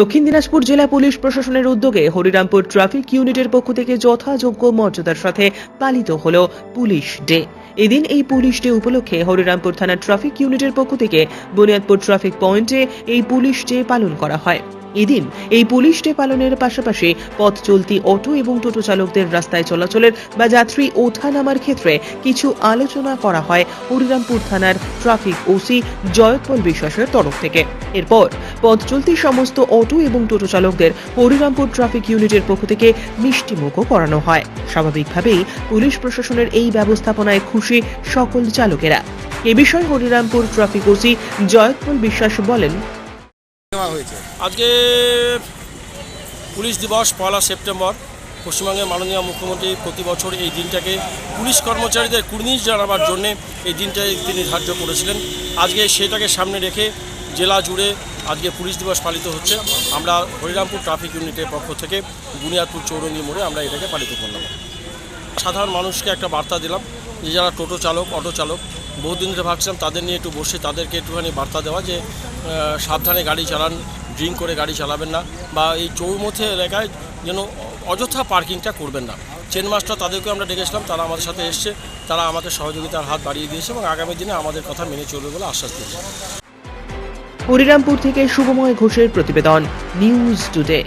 দক্ষিণ দিনাজপুর জেলা পুলিশ প্রশাসনের উদ্যোগে হরিরামপুর ট্রাফিক ইউনিটের পক্ষ থেকে যথাযোগ্য মর্যাদার সাথে পালিত হল পুলিশ ডে। এদিন এই পুলিশ ডে উপলক্ষে হরিরামপুর থানার ট্রাফিক ইউনিটের পক্ষ থেকে বুনিয়াদপুর ট্রাফিক পয়েন্টে এই পুলিশ ডে পালন করা হয়। এদিন এই পুলিশ ডে পালনের পাশাপাশি পথ চলতি অটো এবং টোটো চালকদের রাস্তায় চলাচলের বা যাত্রী ওঠা নামার ক্ষেত্রে কিছু আলোচনা করা হয় হরিরামপুর থানার ট্রাফিক ওসি জয়পল বিশ্বাসের তরফ থেকে। এরপর পথ চলতি সমস্ত অটো এবং টোটো চালকদের হরিরামপুর ট্রাফিক ইউনিটের পক্ষ থেকে মিষ্টিমুখও করানো হয়। স্বাভাবিকভাবেই পুলিশ প্রশাসনের এই ব্যবস্থাপনায় খুশি সকল চালকেরা। এ বিষয়ে হরিরামপুর ট্রাফিক ওসি জয়পল বিশ্বাস বলেন নেওয়া হয়েছে? আজকে পুলিশ দিবস, পয়লা সেপ্টেম্বর। পশ্চিমবঙ্গের মাননীয় মুখ্যমন্ত্রী প্রতি বছর এই দিনটাকে পুলিশ কর্মচারীদের কুর্নিশ জানাবার জন্যে এই দিনটাই তিনি ধার্য করেছিলেন। আজকে সেটাকে সামনে রেখে জেলা জুড়ে আজকে পুলিশ দিবস পালিত হচ্ছে। আমরা হরিরামপুর ট্রাফিক ইউনিটের পক্ষ থেকে বুনিয়াদপুর চৌরঙ্গি মোড়ে আমরা এটাকে পালিত করলাম। সাধারণ মানুষকে একটা বার্তা দিলাম যে, যারা টোটো চালক, অটো চালক বহুদিন ধরে ভাবছিলাম তাদের নিয়ে একটু বসে তাদেরকে একটুখানি বার্তা দেওয়া যে সাবধানে গাড়ি চালান, ড্রিঙ্ক করে গাড়ি চালাবেন না বা এই চৌমথে এলাকায় যেন অযথা পার্কিংটা করবেন না। চেন মাস্টার তাদেরকে আমরা ডেকেছিলাম তারা আমাদের সাথে এসছে, তারা আমাদের সহযোগিতার হাত বাড়িয়ে দিয়েছে এবং আগামী দিনে আমাদের কথা মেনে চলবে বলে আশ্বাস দিয়েছে। হরিরামপুর থেকে শুভময় ঘোষের প্রতিবেদন, নিউজ টুডে।